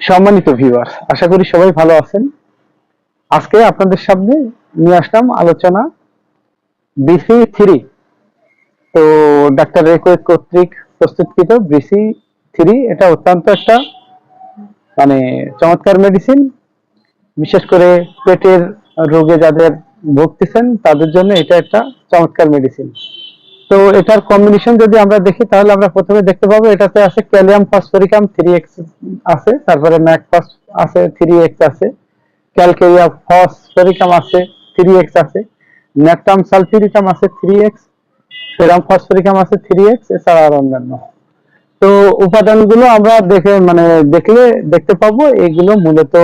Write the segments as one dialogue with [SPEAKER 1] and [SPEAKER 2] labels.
[SPEAKER 1] সম্মানিত ভিউয়ার আশা করি সবাই ভালো আছেন। আজকে আপনাদের সামনে নিয়ে আসলাম আলোচনা বিসি থ্রি তো ডাক্তার রেকোয়েট কর্তৃক প্রস্তুতকৃত বিসি থ্রি এটা অত্যন্ত একটা মানে চমৎকার মেডিসিন বিশেষ করে পেটের রোগে যাদের ভুগতেছেন, তাদের জন্য এটা একটা চমৎকার মেডিসিন তো এটার কম্বিনেশন যদি আমরা দেখি, তাহলে আমরা প্রথমে দেখতে পাবো এটাতে আছে ক্যালিয়াম ফসফরিকাম থ্রি এক্স আছে, তারপরে ম্যাক ম্যাকফস আছে, থ্রি এক্স আছে, ক্যালকেরিয়া ফসফরিকাম আছে, থ্রি এক্স আছে ন্যাকটাম সালফিরিকাম আছে, থ্রি এক্স ফেরাম ফসফরিকাম আছে, থ্রি এক্স, এছাড়া আর অন্যান্য। তো উপাদানগুলো আমরা দেখে মানে দেখলে দেখতে পাবো, এগুলো মূলত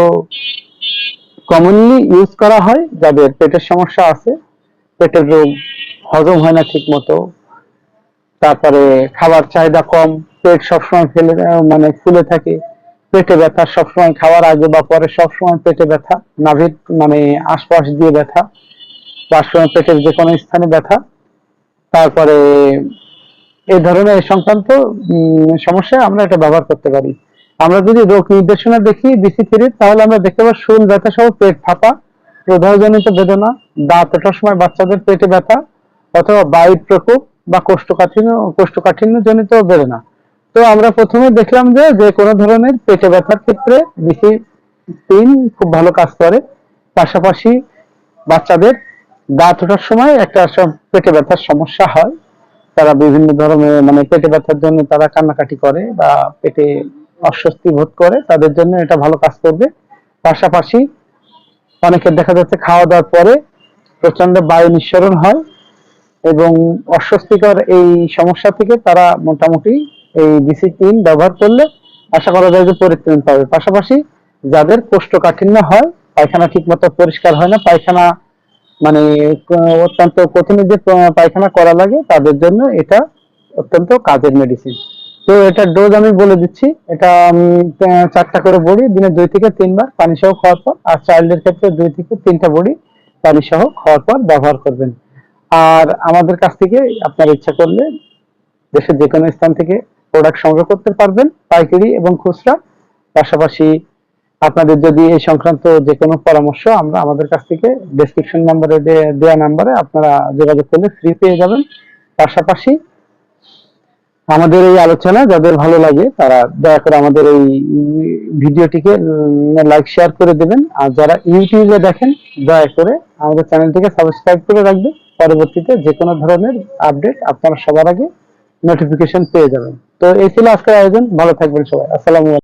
[SPEAKER 1] কমনলি ইউজ করা হয়, যাদের পেটের সমস্যা আছে, পেটের রোগ হজম হয় না ঠিক মতো তারপরে খাবার চাহিদা কম পেট সবসময় ফেলে মানে ফুলে থাকে পেটে ব্যথা সবসময় খাওয়ার আগে বা পরে সবসময় পেটে ব্যথা নাভির মানে আশপাশ দিয়ে ব্যথা বা সময় পেটের যে কোনো স্থানে ব্যথা তারপরে এই ধরনের সংক্রান্ত উম, সমস্যায় আমরা এটা ব্যবহার করতে পারি। আমরা যদি রোগ নির্দেশনা দেখি বিসি থ্রির তাহলে আমরা দেখতে পাবো শুন ব্যথা সহ পেট ফাঁপা প্রদাহজনিত বেদনা দাঁত ওঠার সময় বাচ্চাদের পেটে ব্যথা অথবা বায়ুর প্রকোপ বা কোষ্ঠকাঠিন্য কোষ্ঠকাঠিন্য জনিত বেদনা। তো আমরা প্রথমে দেখলাম যে যে কোনো ধরনের পেটে ব্যথার ক্ষেত্রে বিসি তিন খুব ভালো কাজ করে। পাশাপাশি বাচ্চাদের দাঁত ওঠার সময় একটা পেটে ব্যথার সমস্যা হয়। তারা বিভিন্ন ধরনের মানে পেটে ব্যথার জন্য তারা কান্নাকাটি করে বা পেটে অস্বস্তি বোধ করে, তাদের জন্য এটা ভালো কাজ করবে। পাশাপাশি অনেকের দেখা যাচ্ছে খাওয়া দাওয়ার পরে প্রচণ্ড বায়ু নিঃসরণ হয়। এবং অস্বস্তিকর এই সমস্যা থেকে তারা মোটামুটি এই ডিসিপ্লিন ব্যবহার করলে আশা করা যায় যে পরিত্রাণ পাবে। পাশাপাশি যাদের কোষ্ঠকাঠিন্য হয়, পায়খানা ঠিক মতো পরিষ্কার হয় না, পায়খানা মানে অত্যন্ত কঠিন যে পায়খানা করা লাগে, তাদের জন্য এটা অত্যন্ত কাজের মেডিসিন তো এটা ডোজ আমি বলে দিচ্ছি। এটা আমি চারটা করে বড়ি, দিনে দুই থেকে তিনবার পানি সহ খাওয়ার পর, আর চাইল্ডের ক্ষেত্রে দুই থেকে তিনটা বড়ি পানি সহ খাওয়ার পর ব্যবহার করবেন। আর আমাদের কাছ থেকে আপনার ইচ্ছা করলে দেশের যে কোনো স্থান থেকে প্রোডাক্ট সংগ্রহ করতে পারবেন, পাইকারি এবং খুচরা। পাশাপাশি আপনাদের যদি এই সংক্রান্ত যে কোনো পরামর্শ, আমরা আমাদের কাছ থেকে ডেসক্রিপশন নাম্বারে দেওয়া নাম্বারে আপনারা যোগাযোগ করলে ফ্রি পেয়ে যাবেন। পাশাপাশি আমাদের এই আলোচনা, যাদের ভালো লাগে তারা দয়া করে আমাদের এই ভিডিওটিকে লাইক শেয়ার করে দেবেন। আর যারা ইউটিউবে দেখেন, দয়া করে আমাদের চ্যানেলটিকে সাবস্ক্রাইব করে রাখবেন পরবর্তীতে যে কোনো ধরনের আপডেট আপনারা সবার আগে নোটিফিকেশন পেয়ে যাবেন। তো এই ছিল আজকের আয়োজন, ভালো থাকবেন সবাই। আসসালামু